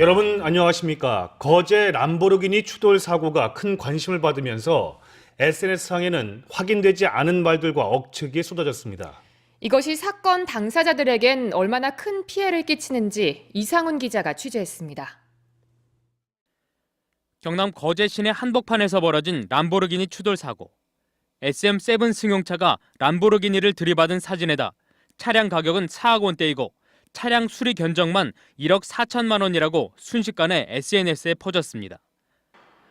여러분 안녕하십니까? 거제 람보르기니 추돌 사고가 큰 관심을 받으면서 SNS상에는 확인되지 않은 말들과 억측이 쏟아졌습니다. 이것이 사건 당사자들에겐 얼마나 큰 피해를 끼치는지 이상훈 기자가 취재했습니다. 경남 거제 시내 한복판에서 벌어진 람보르기니 추돌 사고. SM7 승용차가 람보르기니를 들이받은 사진에다 차량 가격은 4억 원대이고 차량 수리 견적만 1억 4천만 원이라고 순식간에 SNS에 퍼졌습니다.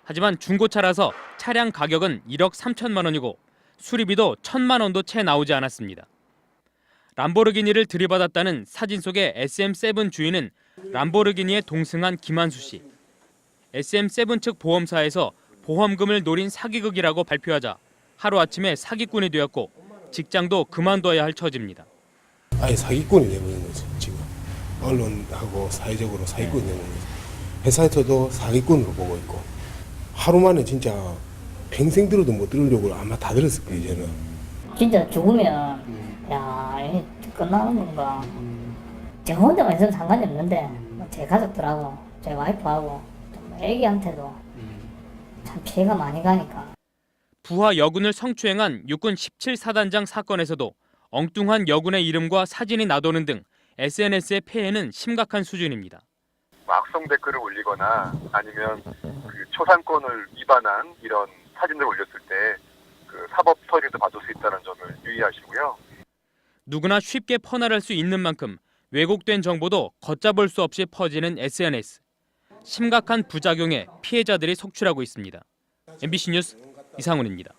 하지만 중고차라서 차량 가격은 1억 3천만 원이고 수리비도 1천만 원도 채 나오지 않았습니다. 람보르기니를 들이받았다는 사진 속의 SM7 주인은 람보르기니에 동승한 김한수 씨. SM7 측 보험사에서 보험금을 노린 사기극이라고 발표하자 하루아침에 사기꾼이 되었고 직장도 그만둬야 할 처지입니다. 아예 사기꾼이 되버린 거죠 지금. 언론하고 사회적으로 사기꾼이 되는 거죠 회사에서도 사기꾼으로 보고 있고 하루 만에 진짜 평생 들어도 못 들으려고 아마 다 들었을 거예요 저는. 진짜 죽으면 야 이게 끝나는 건가? 제 혼자만 있으면 상관이 없는데 뭐제 가족들하고 제 와이프하고 또 애기한테도 참 피해가 많이 가니까. 부하 여군을 성추행한 육군 17사단장 사건에서도 엉뚱한 여군의 이름과 사진이 나도는 등 SNS의 폐해는 심각한 수준입니다. 뭐 악성 댓글을 올리거나 아니면 그 초상권을 위반한 이런 사진을 올렸을 때 그 사법 처리도 받을 수 있다는 점을 유의하시고요. 누구나 쉽게 퍼나를 수 있는 만큼 왜곡된 정보도 걷잡을 수 없이 퍼지는 SNS. 심각한 부작용에 피해자들이 속출하고 있습니다. MBC 뉴스 이상훈입니다.